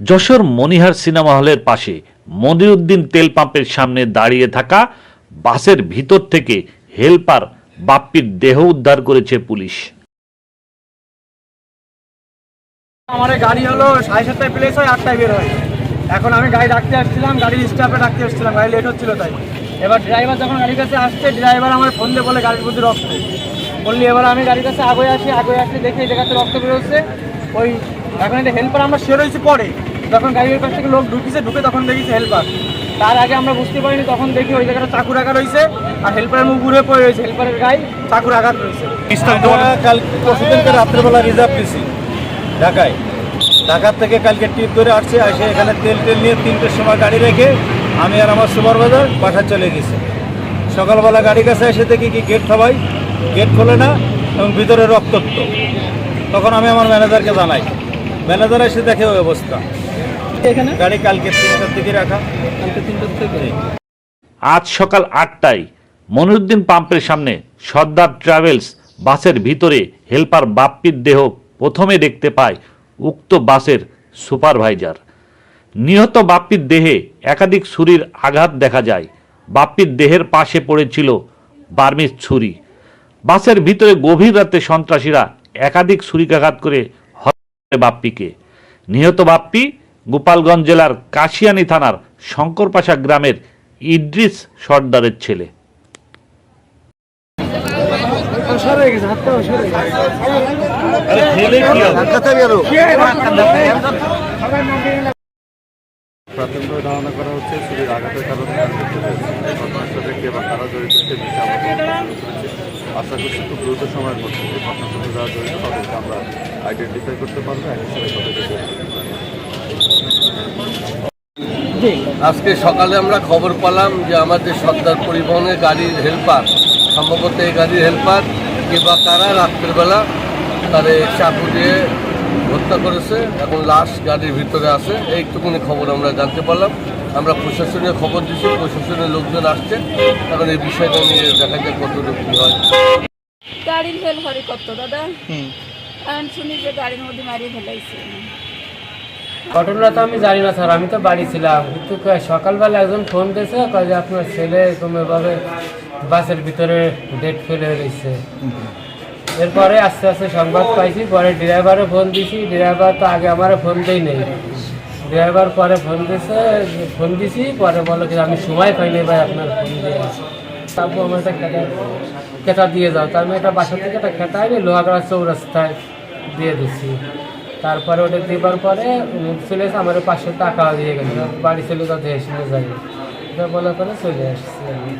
যশোর মনিহার cinema হলের পাশে মনিরুদ্দিন তেল পাম্পের সামনে দাঁড়িয়ে থাকা বাসের ভিতর থেকে হেলপার বাপ্পির দেহ উদ্ধার করেছে পুলিশ। আমার গাড়ি হলো সাড়ে সাতটায় প্লেস হয়, আটটায় বের হয়। এখন আমি গাড়ি রাখতে আসছিলাম, গাড়ির স্টাফে রাখতে আসছিলাম, গাড়ি লেট হচ্ছিল তাই। এবার ড্রাইভার যখন গাড়ির কাছে আসছে ড্রাইভার আমার ফোন দিয়ে বলে গাড়ির মধ্যে রক্ত। বললি এবার আমি গাড়ির কাছে আগে আসি আগে আসি দেখি এই জায়গাতে রক্ত বেরোচ্ছে। ওই এখন এটা হেল্পার আমরা সে রয়েছি পরে যখন গাড়ির কাছ থেকে লোক ঢুকিছে ঢুকে তখন দেখিছে হেল্পার তার আগে আমরা বুঝতে পারিনি তখন দেখি ওই জায়গাটা চাকু রাখা রয়েছে আর হেল্পারের মুখ ঘুরে পড়ে রয়েছে হেল্পারের গায়ে চাকুর আঘাত রয়েছে। কাল পরশুদিনকে রাত্রেবেলা রিজার্ভ দিছি ঢাকায়। ঢাকার থেকে কালকে ট্রিপ ধরে আসছে এসে এখানে তেল টেল নিয়ে তিনটের সময় গাড়ি রেখে আমি আর আমার সুপারভাইজার বাসা চলে গেছি। সকালবেলা গাড়ি কাছে এসে দেখি কি গেট সবাই গেট খোলে না এবং ভিতরে রক্তত্ব তখন আমি আমার ম্যানেজারকে জানাই। ম্যানেজার এসে দেখে ওই অবস্থা। এখানে? গাড়ি কালকে তিনটার দিকে রাখা। কালকে তিনটার থেকে? আজ সকাল আটটায় মনিরুদ্দিন পাম্পের সামনে সর্দার ট্রাভেলস বাসের ভিতরে হেলপার বাপ্পির দেহ প্রথমে দেখতে পায় উক্ত বাসের সুপারভাইজার। নিহত বাপ্পির দেহে একাধিক ছুরির আঘাত দেখা যায়। বাপ্পির দেহের পাশে পড়েছিল বার্মিজ ছুরি। বাসের ভিতরে গভীর রাতে সন্ত্রাসীরা একাধিক ছুরিকাঘাত করে হত্যা বাপ্পিকে। নিহত বাপ্পি গোপালগঞ্জ জেলার কাশিয়ানী থানার শঙ্করপাশা গ্রামের ইদ্রিস সর্দারের ছেলে। প্রাথমিকভাবে ধারণা করা হচ্ছে শরীর আঘাতের কারণে কে বা কারা জড়িত আশা করছি খুব দ্রুত সময়ের মধ্যে এই ঘটনার সাথে যারা জড়িত তাদেরকে আমরা আইডেন্টিফাই করতে পারব একই সাথে তাদেরকে আজকে সকালে আমরা খবর পেলাম যে আমাদের সর্দার পরিবহনের গাড়ির হেল্পার সম্ভবত এই গাড়ির হেল্পার কিংবা তারা রাত্রেবেলা তারে চাকু দিয়ে হত্যা করেছে এখন লাশ গাড়ির ভিতরে আছে। এইটুকুনি খবর আমরা জানতে পারলাম। আমরা প্রশাসনের খবর দিচ্ছি প্রশাসনের লোকজন আসছে। এখন এই বিষয়টা নিয়ে দেখা যাক কতটুকু কী হয়। গাড়ির হেল হরে কত দাদা। এখন শুনি যে গাড়ির মধ্যে মারিয়ে ফেলাইছে। ঘটনা তো আমি জানি না স্যার। আমি তো বাড়ি ছিলাম। কিন্তু সকালবেলা একজন ফোন দিয়েছে কয় যে আপনার ছেলে এরকম এভাবে বাসের ভিতরে ডেট ফেলে রয়েছে এরপরে আস্তে আস্তে সংবাদ পাইছি পরে ড্রাইভারে ফোন দিছি ড্রাইভার তো আগে আমার ফোন দেই নেই ড্রাইভার পরে ফোন দিয়েছে ফোন দিছি, পরে বলো যে আমি সময় পাইনি ভাই, আপনার ফোন দিয়ে তারপর আমার একটা খেতা খেতা দিয়ে যাও তার আমি একটা বাসা থেকে একটা খেটা এনে লোহাগড়া চৌরাস্তায় দিয়ে দিচ্ছি তারপরে ওটা দেবার পরে চলে এসে আমার পাঁচশো টাকা দিয়ে গেল বাড়ি চলে যাতে এসে যাই। এটা বলার পরে চলে আসছি আমি।